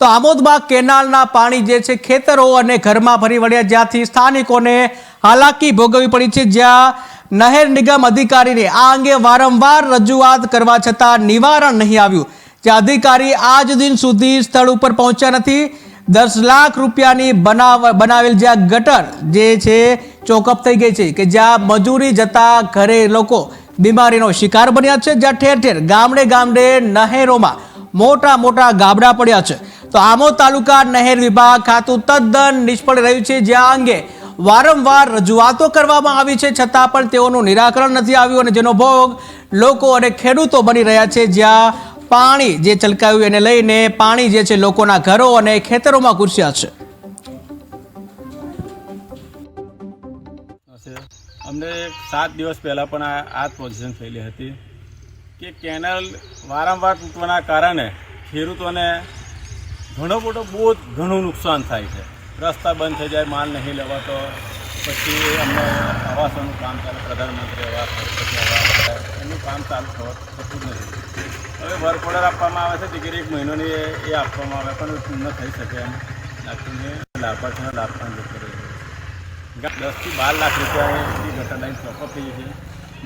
તો આમોદમાં કેનાલના પાણી જે છે ખેતરો અને ઘરમાં ફરી વળ્યા જ્યાંથી સ્થાનિકોને હાલાકી ભોગવવી પડી છે, જ્યાં નહેર નિગમ અધિકારીને આ અંગે વારંવાર રજૂઆત કરવા છતાં નિવારણ નહીં આવ્યું. જે અધિકારી આજ દિન સુધી સ્થળ ઉપર પહોંચ્યા નથી. દસ લાખ રૂપિયાની બનાવ, બનાવેલ જ્યાં ગટર જે છે ચોકઅપ થઈ ગઈ છે કે જ્યાં મજૂરી જતા ઘરે લોકો બીમારીનો શિકાર બન્યા છે, જ્યાં ઠેર ઠેર ગામડે ગામડે નહેરોમાં મોટા મોટા ગાબડા પડ્યા છે. તો આમોદ તાલુકા નહેર વિભાગ ખાતું તદ્દન નિષ્ફળ રહ્યું છે. જ્યાં અંગે વારંવાર રજૂઆતો કરવામાં આવી છે. છતાં પણ તેઓનું નિરાકરણ નથી આવ્યું અને જેનો ભોગ લોકો અને ખેડૂતો બની રહ્યા છે. જ્યાં પાણી જે છલકાયું એને લઈને પાણી જે છે લોકોના ઘરો અને ખેતરોમાં ઘૂસ્યા છે. અમને સાત દિવસ પહેલાં પણ આ પોઝિશન થયેલી હતી કે કેનલ વારંવાર તૂટવાના કારણે ખેડૂતોને ઘણો મોટો બહુ ઘણું નુકસાન થાય છે. રસ્તા બંધ થઈ જાય, માલ નહીં લેવાતો, પછી અમને આવાસોનું કામ ચાલે, પ્રધાનમંત્રી આવાસ પછી એનું કામ ચાલુ થતું નથી. હવે વર્ક ઓર્ડર આપવામાં આવે છે, દીકરી એક મહિનોની એ આપવામાં આવે, પણ પૂર્ણ થઈ શકે એમ. લાગતું લાભાર્થીનો લાભ પણ જતો રહ્યો દસથી બાર લાખ રૂપિયા એ ગટર લાઈન ચોખ્ખો થઈ છે.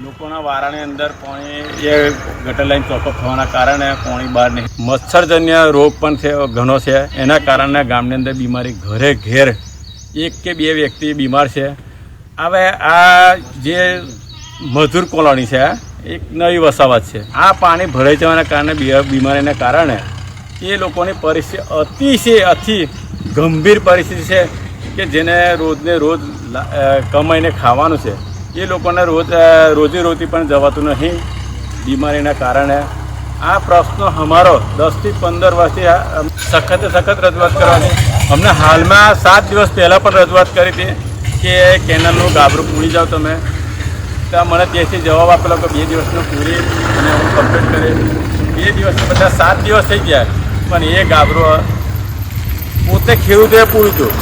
લોકોના વારાની અંદર પાણી એ ગટર લાઈન ચોકઅપ થવાના કારણે પાણી બહાર નહીં. મચ્છરજન્ય રોગ પણ છે, ઘણો છે. એના કારણે ગામની અંદર બીમારી ઘરે ઘેર એક કે બે વ્યક્તિ બીમાર છે. હવે આ જે મજૂર કોલોની છે, એક નવી વસાવત છે. આ પાણી ભરાઈ જવાના કારણે બીમારીના કારણે એ લોકોની પરિસ્થિતિ અતિશય અતિ ગંભીર પરિસ્થિતિ છે કે જેને રોજને રોજ કમાઈને ખાવાનું છે. એ લોકોને રોજ રોજે રોજીરોટી પણ જવાતું નહીં. બીમારીના કારણે. આ પ્રશ્નો અમારો દસથી પંદર વર્ષથી સખતે સખત રજૂઆત કરવાની. અમને હાલમાં સાત દિવસ પહેલાં પણ રજૂઆત કરી હતી કે કેનલનું ગાબરું પૂરી જાઓ તમે. તો મને ત્યાંથી જવાબ આપેલો કે બે દિવસનું પૂરી અને હું કમ્પ્લીટ કરી બે દિવસના બધા સાત દિવસ થઈ ગયા. પણ એ ગાબરું પોતે ખેડૂતોએ પૂરું હતું.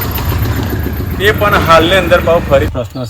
તે પણ હાલની અંદર બહુ ફરી પ્રશ્ન